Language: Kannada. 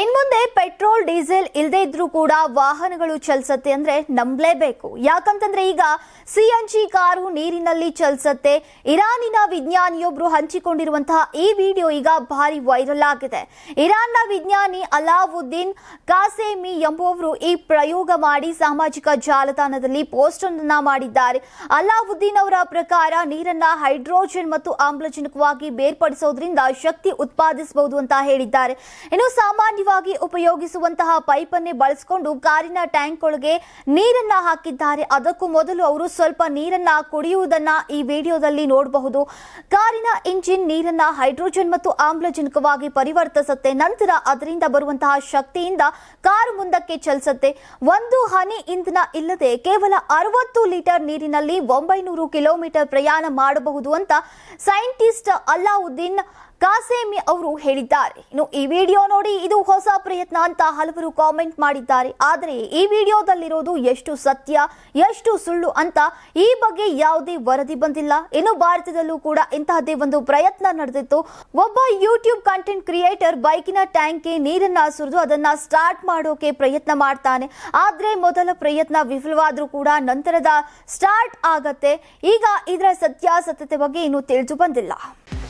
ಇನ್ಮುಂದೆ ಪೆಟ್ರೋಲ್, ಡೀಸೆಲ್ ಇಲ್ಲದೆ ಇದ್ರೂ ಕೂಡ ವಾಹನಗಳು ಚಲಿಸತ್ತೆ ಅಂದ್ರೆ ನಂಬಲೇಬೇಕು. ಯಾಕಂತಂದ್ರೆ ಈಗ ಸಿಎನ್ಜಿ ಕಾರು ನೀರಿನಲ್ಲಿ ಚಲಿಸತ್ತೆ. ಇರಾನಿನ ವಿಜ್ಞಾನಿಯೊಬ್ರು ಹಂಚಿಕೊಂಡಿರುವಂತಹ ಈ ವಿಡಿಯೋ ಈಗ ಭಾರಿ ವೈರಲ್ ಆಗಿದೆ. ಇರಾನ್ನ ವಿಜ್ಞಾನಿ ಅಲಾವುದ್ದೀನ್ ಕಾಸೇಮಿ ಎಂಬುವವರು ಈ ಪ್ರಯೋಗ ಮಾಡಿ ಸಾಮಾಜಿಕ ಜಾಲತಾಣದಲ್ಲಿ ಪೋಸ್ಟ್ ಅನ್ನ ಮಾಡಿದ್ದಾರೆ. ಅಲಾವುದ್ದೀನ್ ಅವರ ಪ್ರಕಾರ ನೀರನ್ನ ಹೈಡ್ರೋಜನ್ ಮತ್ತು ಆಮ್ಲಜನಕವಾಗಿ ಬೇರ್ಪಡಿಸೋದ್ರಿಂದ ಶಕ್ತಿ ಉತ್ಪಾದಿಸಬಹುದು ಅಂತ ಹೇಳಿದ್ದಾರೆ. ಇನ್ನು ಸಾಮಾನ್ಯವಾಗಿ ಉಪಯೋಗಿಸುವಂತಹ ಪೈಪನ್ನೇ ಬಳಸಿಕೊಂಡು ಕಾರಿನ ಟ್ಯಾಂಕ್ ಒಳಗೆ ನೀರನ್ನ ಹಾಕಿದ್ದಾರೆ. ಅದಕ್ಕೂ ಮೊದಲು ಅವರು ಸ್ವಲ್ಪ ನೀರನ್ನ ಕುಡಿಯುವುದನ್ನ ಈ ವಿಡಿಯೋದಲ್ಲಿ ನೋಡಬಹುದು. ಕಾರಿನ ಇಂಜಿನ್ ನೀರನ್ನ ಹೈಡ್ರೋಜನ್ ಮತ್ತು ಆಮ್ಲಜನಕವಾಗಿ ಪರಿವರ್ತಿಸುತ್ತೆ. ನಂತರ ಅದರಿಂದ ಬರುವಂತಹ ಶಕ್ತಿಯಿಂದ ಕಾರು ಮುಂದಕ್ಕೆ ಚಲಿಸುತ್ತೆ. ಒಂದು ಹನಿ ಇಂಧನ ಇಲ್ಲದೆ ಕೇವಲ ಅರವತ್ತು ಲೀಟರ್ ನೀರಿನಲ್ಲಿ ಒಂಬೈನೂರು ಕಿಲೋಮೀಟರ್ ಪ್ರಯಾಣ ಮಾಡಬಹುದು ಅಂತ ಸೈಂಟಿಸ್ಟ್ ಅಲ್ಲಾವುದ್ದೀನ್ ಕಾಸೇಮಿ ಅವರು ಹೇಳಿದ್ದಾರೆ. ಇನ್ನು ಈ ವಿಡಿಯೋ ನೋಡಿ ಇದು ಹೊಸ ಪ್ರಯತ್ನ ಅಂತ ಹಲವರು ಕಾಮೆಂಟ್ ಮಾಡಿದ್ದಾರೆ. ಆದರೆ ಈ ವಿಡಿಯೋದಲ್ಲಿರೋದು ಎಷ್ಟು ಸತ್ಯ, ಎಷ್ಟು ಸುಳ್ಳು ಅಂತ ಈ ಬಗ್ಗೆ ಯಾವುದೇ ವರದಿ ಬಂದಿಲ್ಲ. ಇನ್ನು ಭಾರತದಲ್ಲೂ ಕೂಡ ಇಂತಹದ್ದೇ ಒಂದು ಪ್ರಯತ್ನ ನಡೆದಿತ್ತು. ಒಬ್ಬ ಯೂಟ್ಯೂಬ್ ಕಂಟೆಂಟ್ ಕ್ರಿಯೇಟರ್ ಬೈಕಿನ ಟ್ಯಾಂಕ್ಗೆ ನೀರನ್ನ ಸುರಿದು ಅದನ್ನ ಸ್ಟಾರ್ಟ್ ಮಾಡೋಕೆ ಪ್ರಯತ್ನ ಮಾಡ್ತಾನೆ. ಆದ್ರೆ ಮೊದಲ ಪ್ರಯತ್ನ ವಿಫಲವಾದ್ರೂ ಕೂಡ ನಂತರದ ಸ್ಟಾರ್ಟ್ ಆಗತ್ತೆ. ಈಗ ಇದರ ಸತ್ಯಾಸತ್ಯತೆ ಬಗ್ಗೆ ಇನ್ನೂ ತಿಳಿದು ಬಂದಿಲ್ಲ.